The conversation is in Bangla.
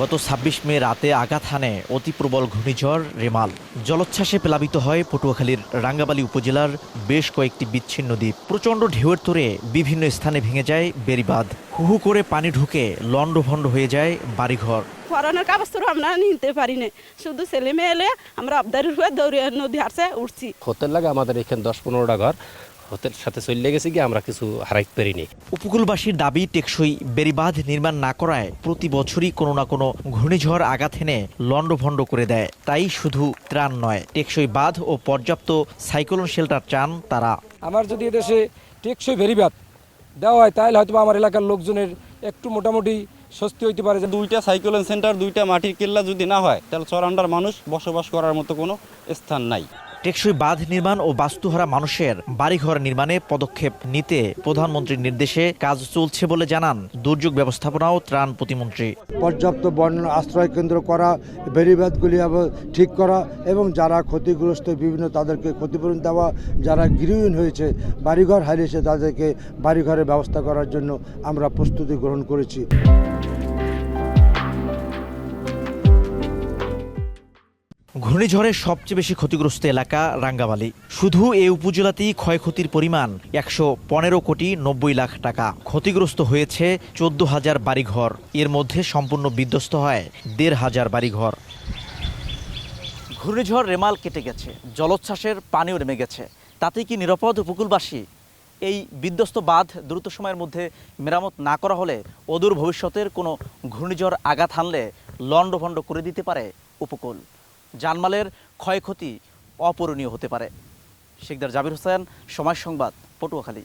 গত ছাব্বিশ মে রাতে আঘাত হানে অতি প্রবল ঘূর্ণিঝড় রেমাল। জলোচ্ছ্বাসে প্লাবিত হয় পটুয়াখালীর রাঙ্গাবালি উপজেলার বেশ কয়েকটি বিচ্ছিন্ন দ্বীপ। প্রচণ্ড ঢেউয়ের তোরে বিভিন্ন স্থানে ভেঙে যায় বেড়িবাঁধ। হুহু করে পানি ঢুকে লণ্ডভণ্ড হয়ে যায় বাড়িঘর। ফরানোর কাগজ তো আমরা নিতে পারি না শুধু ছেলে মেয়ে এলে আমরা আবদারের হয়ে দৌড়ে নদী হারছে উঠছি। হোটেল লাগে আমাদের এখানে দশ পনেরোটা ঘর। হোটেল সাথে চলে গেছে কি আমরা কিছু হারাইতে পারিনি। উপকূলবাসীর দাবি টেকসই বেড়িবাঁধ নির্মাণ না করায় প্রতি বছরই কোনো না কোনো ঘূর্ণিঝড় আঘাত হেনে লণ্ডভণ্ড করে দেয়। তাই শুধু ত্রাণ নয় টেকসই বাঁধ ও পর্যাপ্ত সাইক্লোন শেল্টার চান তারা। আমার যদি এদেশে টেকসই ভেরিবাদ দেওয়া হয় তাহলে হয়তো আমার এলাকার লোকজনের একটু মোটামুটি স্বস্তি হইতে পারে যে দুইটা সাইক্লোন সেন্টার দুইটা মাটির কেল্লা যদি না হয় তাহলে চরান্ডার মানুষ বসবাস করার মতো কোনো স্থান নাই। টেকসই বাঁধ নির্মাণ ও বাস্তুহারা মানুষের বাড়িঘর নির্মাণে পদক্ষেপ নিতে প্রধানমন্ত্রীর নির্দেশে কাজ চলছে বলে জানান দুর্যোগ ব্যবস্থাপনা ও ত্রাণ প্রতিমন্ত্রী। পর্যাপ্ত বন্যা আশ্রয় কেন্দ্র করা, বেড়িবাঁধগুলি ঠিক করা এবং যারা ক্ষতিগ্রস্ত বিভিন্ন তাদেরকে ক্ষতিপূরণ দেওয়া, যারা গৃহহীন হয়েছে, বাড়িঘর হারিয়েছে তাদেরকে বাড়িঘরের ব্যবস্থা করার জন্য আমরা প্রস্তুতি গ্রহণ করেছি। ঘূর্ণিঝড়ের সবচেয়ে বেশি ক্ষতিগ্রস্ত এলাকা রাঙ্গাবালী শুধু এই উপজেলাতেই ক্ষয়ক্ষতির পরিমাণ একশো পনেরো কোটি নব্বই লাখ টাকা। ক্ষতিগ্রস্ত হয়েছে চোদ্দ হাজার বাড়িঘর। এর মধ্যে সম্পূর্ণ বিধ্বস্ত হয় দেড় হাজার বাড়িঘর। ঘূর্ণিঝড় রেমাল কেটে গেছে, জলোচ্ছ্বাসের পানিও নেমে গেছে। তাতে কি নিরাপদ উপকূলবাসী? এই বিধ্বস্ত বাঁধ দ্রুত সময়ের মধ্যে মেরামত না করা হলে অদূর ভবিষ্যতের কোনো ঘূর্ণিঝড় আঘাত হানলে লণ্ডভণ্ড করে দিতে পারে উপকূল। জানমালের ক্ষয়ক্ষতি অপূরণীয় হতে পারে। শেখদার জাবির হোসেন সময় সংবাদ পটুয়াখালী।